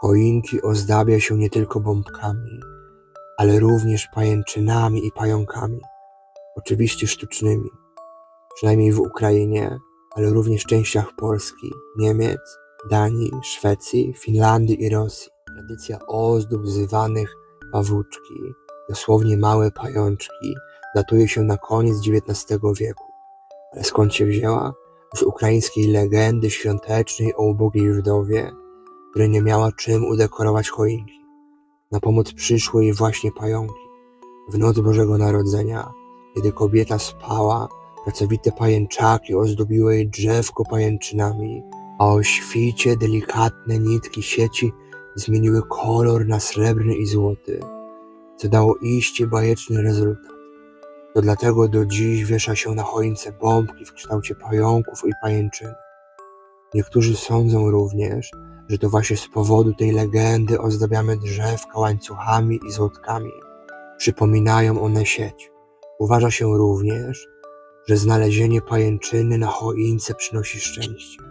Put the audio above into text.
Choinki ozdabia się nie tylko bombkami, ale również pajęczynami i pająkami, oczywiście sztucznymi, przynajmniej w Ukrainie, ale również w częściach Polski, Niemiec, Danii, Szwecji, Finlandii i Rosji. Tradycja ozdób zwanych pawuczki, dosłownie małe pajączki, datuje się na koniec XIX wieku. Ale skąd się wzięła? Z ukraińskiej legendy świątecznej o ubogiej wdowie, która nie miała czym udekorować choinki. Na pomoc przyszły jej właśnie pająki. W noc Bożego Narodzenia, kiedy kobieta spała, pracowite pajęczaki ozdobiły jej drzewko pajęczynami, a o świcie delikatne nitki sieci zmieniły kolor na srebrny i złoty, co dało iście bajeczny rezultat. To dlatego do dziś wiesza się na choince bombki w kształcie pająków i pajęczyn. Niektórzy sądzą również, że to właśnie z powodu tej legendy ozdabiamy drzewka łańcuchami i złotkami. Przypominają one sieć. Uważa się również, że znalezienie pajęczyny na choince przynosi szczęście.